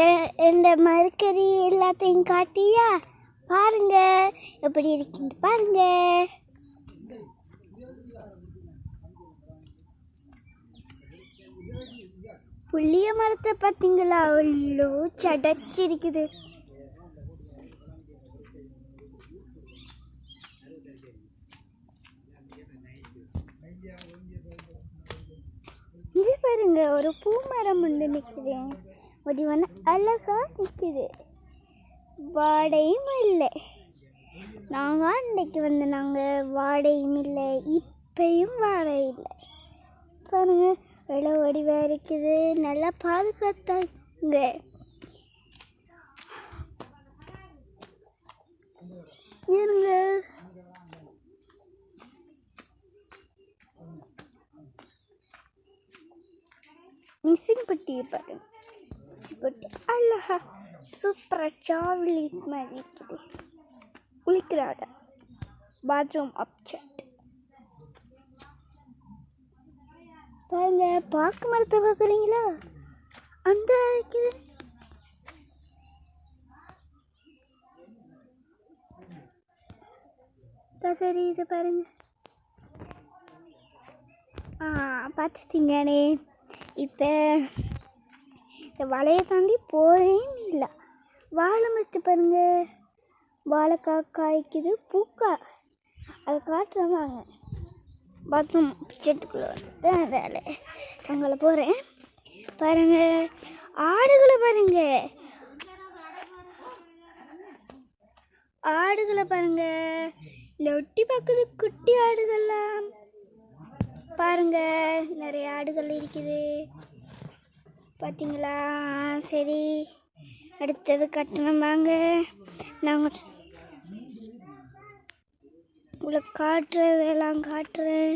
எ- இந்த மரக்கறி எல்லாத்தையும் காட்டியா? பாருங்க. எப்படி இருக்குன்னு பாருங்க. புளிய மரத்தை பார்த்தீங்களா? அவ்வளோ சடைச்சிருக்குது. இது பாருங்க ஒரு பூ மரம் ஒன்று நிற்கிறேன் வடிவான அழகாக அழகா நிற்குது வாடையும் இல்லை. நாங்கள் அன்னைக்கு வந்து நாங்கள் வாடையும் இல்லை இப்பையும் வாடை இல்லை. பாருங்க எவ்வளோ வடிவாக இருக்குது. நல்லா பாதுகாத்தாங்க. இருங்க. மிஷின் பட்டியை பாருங்க. மிஷின் பட்டி அழகா சூப்பராக சாக்லேட் மாதிரி இருக்குது குளிக்கிறாங்க பாத்ரூம் அப்செட் பாருங்க பாக்கு மரத்தை பார்க்குறீங்களா அந்த இருக்குது சரி இது பாருங்க ஆ பார்த்துட்டீங்கண்ணே இப்போ வலையை தாண்டி போகவே இல்லை. வாழை மரத்து பாருங்க. வாழைக்காய் காய்க்குது பூக்கா. அதை காட்டுறாங்க பாத்ரூம் பிச்சட்டுக்குள்ளே வந்து வேலை அங்கே போகிறேன் பாருங்க. ஆடுகளை பாருங்க. ஆடுகளை பாருங்க. இந்த ஒட்டி பார்க்குது குட்டி ஆடுகள்லாம். பாருங்க. நிறைய ஆடுகள் இருக்குது. பார்த்தீங்களா சரி அடுத்தது கட்டணம் வாங்க. நாங்கள் உங்களை காட்டுறதெல்லாம் காட்டுறேன்.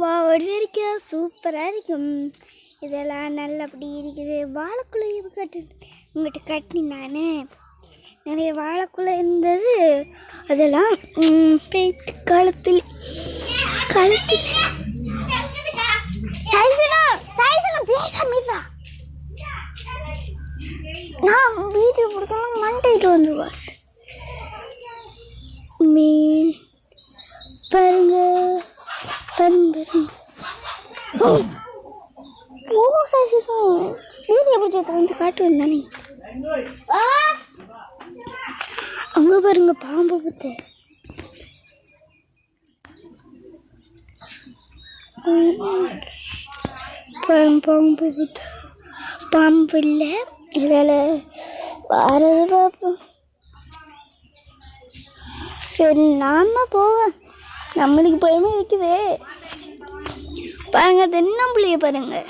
வா ஒரு வரைக்கும் சூப்பராக இருக்கும். இதெல்லாம் நல்லபடி இருக்குது. வாழைக்குள்ள இது கட்டு உங்கள்கிட்ட கட்டினானே நிறைய வாழைக்குள்ள இருந்தது. அதெல்லாம் பெயிண்ட் காலத்தில் காலத்தில் இருடா. நான் வீட்டுக்கு கொடுக்கணும் மண்டைட்டு வந்துருவார். மீன் பாருங்க பாருங்க பாருங்க ஓ சைசனா வீடியோ பிடிச்சத வந்து காட்டுவேன் தானே. அங்க பாருங்க பாம்பு புத்து பாம்பு பாம்பு இல்லை. இதனால் வரது பார்ப்போம் சரி நாம போவேன் நம்மளுக்கு பயமே இருக்குது. பாருங்க தென்னம்பிள்ளைய பாருங்கள்